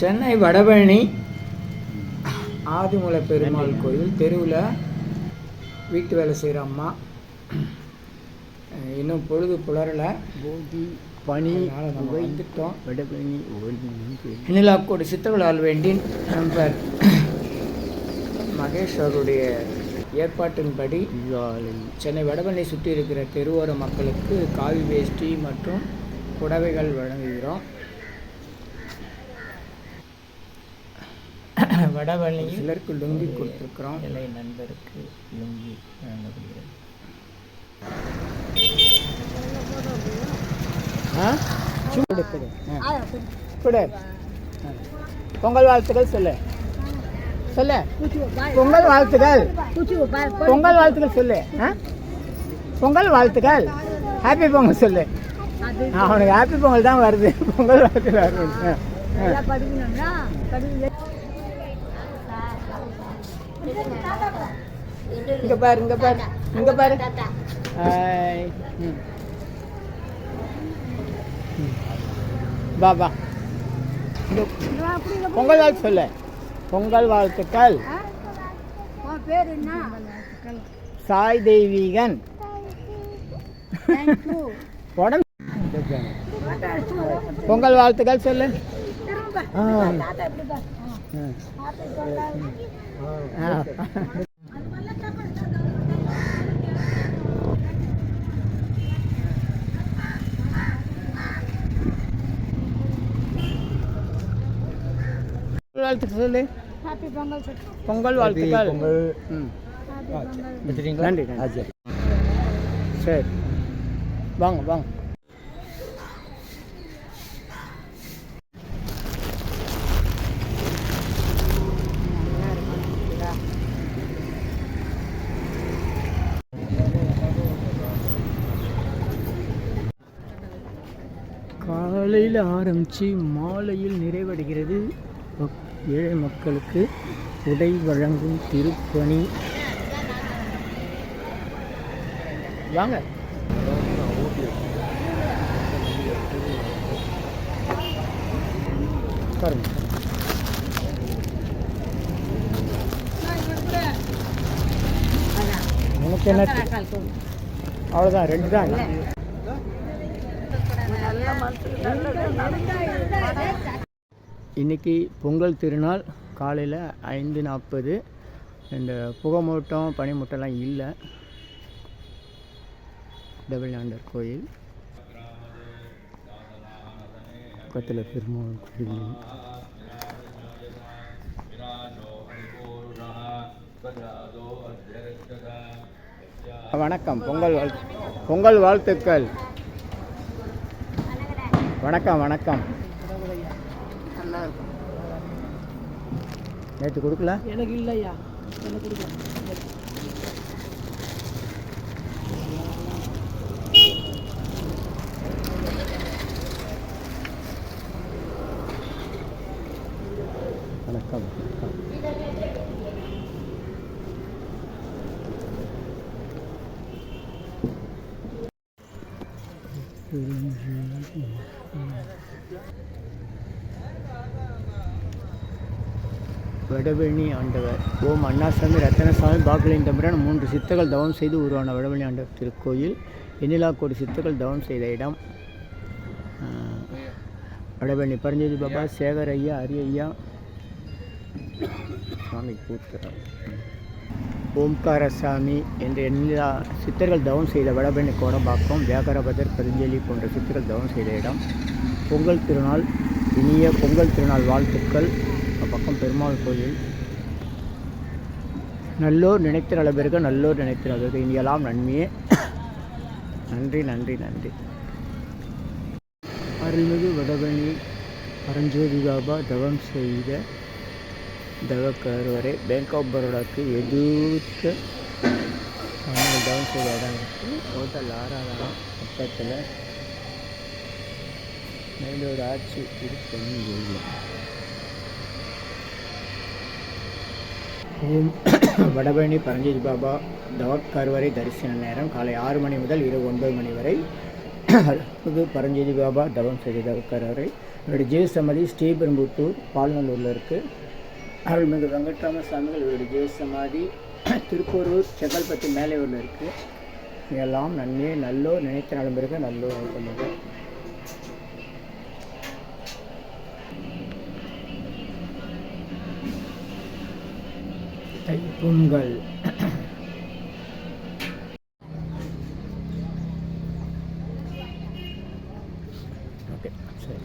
சென்னை வடபழனி ஆதிமூல பெருமாள் கோயில் தெருவில் வீட்டு வேலை செய்கிற அம்மா. இன்னும் பொழுது புலரலை. போதி பனி வந்துட்டோம். வடபழனி நிலாக்கோடி சித்தர்களால் வேண்டி நண்பர் மகேஷ் அவருடைய ஏற்பாட்டின்படி சென்னை வடபழனி சுற்றி இருக்கிற தெருவோர மக்களுக்கு காவி வேஷ்டி மற்றும் புடவைகள் வழங்குகிறோம். வடபழனியில் சிலருக்கு லுங்கி கொடுத்துருக்குறோம். இலை நண்பருக்கு லுங்கி வழங்கப்படுகிறது. கொடு. பொங்கல் வாழ்த்துக்கள் சொல்லு. சொல்லு. பொங்கல் வாழ்த்துக்கள். பொங்கல் வாழ்த்துக்கள் சொல்லு. பொங்கல் வாழ்த்துக்கள். ஹாப்பி பொங்கல் சொல்லு. அவனுக்கு ஹாப்பி பொங்கல் தான் வருது. பொங்கல் வாழ்த்துக்கள் வருது. இங்க பாரு இங்க பாரு இங்க பாரு. வா வா. பொங்கல் வாழ்த்து சொல்லு. பொங்கல் வாழ்த்துக்கள். பேர் என்ன சாய் தெய்வீகன். உடம்பு பொங்கல் வாழ்த்துக்கள் சொல்லு. பொங்கல் வாழ்த்துக்கள் சொல்லு. ஹாப்பி பொங்கல் சார் பொங்கல் வாழ்த்துக்கள். ம். நன்றி நன்றி. சரி. வாங்க வாங்க. காலையில் ஆரம்பித்து மாலையில் நிறைவடைகிறது. மக்- ஏழை மக்களுக்கு உடை வழங்கும் திருப்பணி. வாங்க. பாருங்க. உனக்கு என்ன அவ்வளோதான் ரெண்டு தான். இன்னைக்கு பொங்கல் திருநாள் காலையில் ஐந்து நாற்பது. இந்த புகைமூட்டம் பனிமூட்டம்லாம் இல்லை. டபிள்யாண்டர் கோயில். பக்கத்தில் பெருமாள் கோயில். வணக்கம். பொங்கல் வாழ்த்து பொங்கல் வாழ்த்துக்கள். வணக்கம் வணக்கம். நேற்று கொடுக்கல? எனக்கு இல்லையா? எனக்கு வணக்கம் வணக்கம் வடவெளி ஆண்டவர். ஓம் அண்ணாசாமி ரத்தனசாமி பாக்கலின் தம்பிரான் மூன்று சித்தர்கள் தவம் செய்து உருவான வடவெளி ஆண்டவர் திருக்கோயில். எண்ணிலாக்கோடி சித்தர்கள் தவம் செய்த இடம். வடவெளி பரஞ்சோதி பாபா சேகர் ஐயா அரிய ஐயா. சுவாமி கூத்துறார் ஓம்காரசாமி என்ற எல்லா சித்தர்கள் தவம் செய்த வடபெண்ணை கோடம்பாக்கம் வியாகரபதர் பதஞ்சலி போன்ற சித்தர்கள் தவம் செய்த இடம். பொங்கல் திருநாள் இனிய பொங்கல் திருநாள் வாழ்த்துக்கள். பக்கம் பெருமாள் கோயில். நல்லோர் நினைத்த அளவிற்கு நல்லோர் நினைத்த அளவிற்கு இனியெல்லாம் நன்மையே. நன்றி நன்றி நன்றி. அருள்மிகு வடபணி பரஞ்சோதி பாபா தவம் செய்த தவக்கருவரை பேங்க் ஆஃப் பரோடாக்கு எதிர்த்து அவங்க தவம் சைடு இடம் இருக்குது ஹோட்டல் ஆறாவது பக்கத்தில் மேலூர் ஆட்சி இருக்குன்னு ஓம் வடபழனி பரஞ்சோதி பாபா தவக்கருவரை தரிசன நேரம் காலை ஆறு மணி முதல் இரவு ஒன்பது மணி வரை. அதாவது பரஞ்சோதி பாபா தவம் செய்த தவக்கருவறை. இவருடைய ஜீவ சமாதி ஸ்ரீபெரும்புத்தூர் பால்நல்லூரில் இருக்குது அருள்மிகு வெங்கட்ராம சுவாமிகள் இவருடைய ஜீவ சமாதி திருப்பூரூர் செங்கல்பட்டு மேலேயூரில் இருக்குது எல்லாம் நன்மையே நல்லோ நினைத்த நலம் இருக்க நல்லோர் பண்ணுங்க தைப்பொங்கல் ஓகே சரி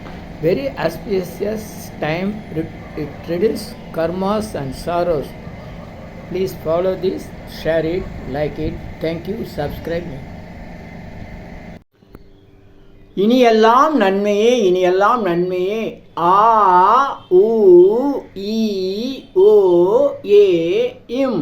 very auspicious time it, it reduces karmas and sorrows please follow this share it like it thank you subscribe me இனியெல்லாம் நன்மையே இனியெல்லாம் நன்மையே ஆ உ ஈ ஓ ஏ இம்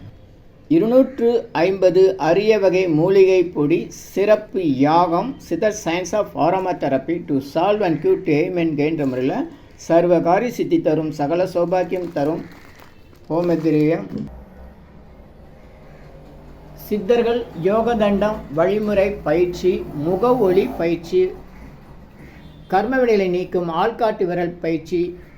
இருநூற்று ஐம்பது அரிய வகை மூலிகை பொடி சிறப்பு யாகம் siddhar science of aroma therapy to solve and cure to aim முறையில் சர்வகாரி சித்தி தரும் சகல சௌபாக்கியம் தரும் ஹோமதிரியம். சித்தர்கள் யோகதண்டம் வழிமுறை பயிற்சி முக ஒளி பயிற்சி கர்மவினைகளை நீக்கும் ஆள்காட்டு விரல் பயிற்சி